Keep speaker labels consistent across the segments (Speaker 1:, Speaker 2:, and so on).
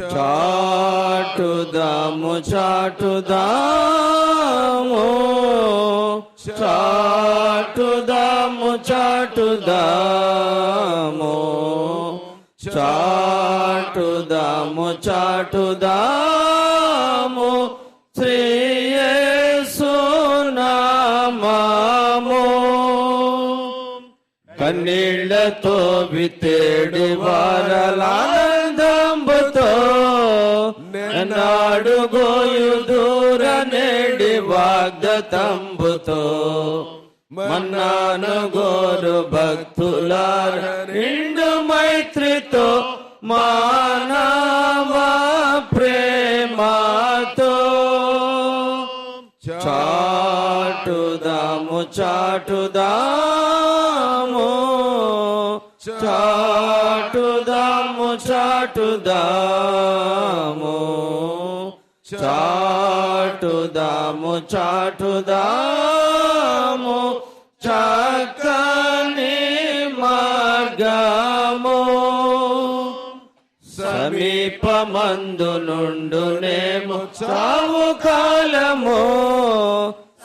Speaker 1: చాటుదాము చాటుదాము. చాటుదాము చాటుదాము. చాటుదాము చాటుదాము. శ్రీయేసునామము కన్నీళ్ళతో వితేడు వారలానందంబుతో నాడు గోయు దూర నేడి వాగ్దతంబుతో. మన్నాను గోరు భక్తులార నిండు మైత్రితో మానవ ప్రేమతో. చాటుదాము చాటుదాము చాటుదాము చాటుదాము. చాటుదాము చాటుదాము చక్కని మార్గము. సమీపమందు నుండునేము చావు కాలము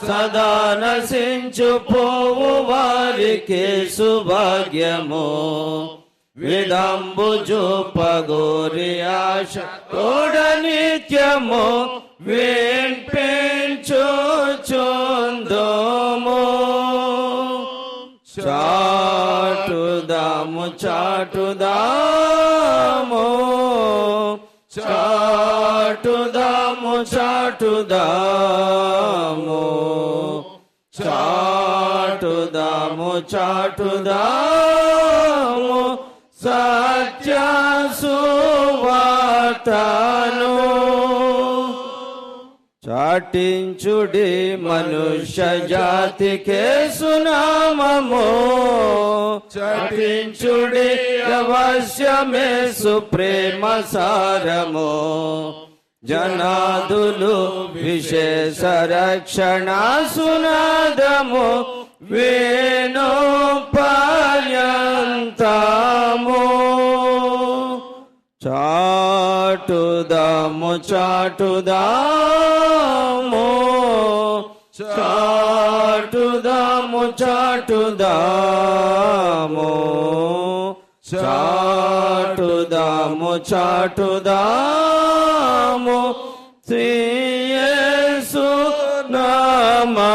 Speaker 1: సదా నశించు పోవు వారికి సుభాగ్యము. విడంబు చూపగోరి ఆశ తోడ నిత్యము వేంపెంచు చుందోము చాటుదాము చాటుదాము చాటుదాము చాటుదాము చాటుదాము చాటుదాము సత్య చాటించుడి మనుష్య జాతికే సునామము చాటించుడి అవశ్యమే సుప్రేమ సారము. జనాదులు విశేష రక్షణ సునాదము వే చాటుదాము చాటుదాము. చాటుదాము చాటుదాము. చాటుదాము చాటుదాము. శ్రీయేసు నామా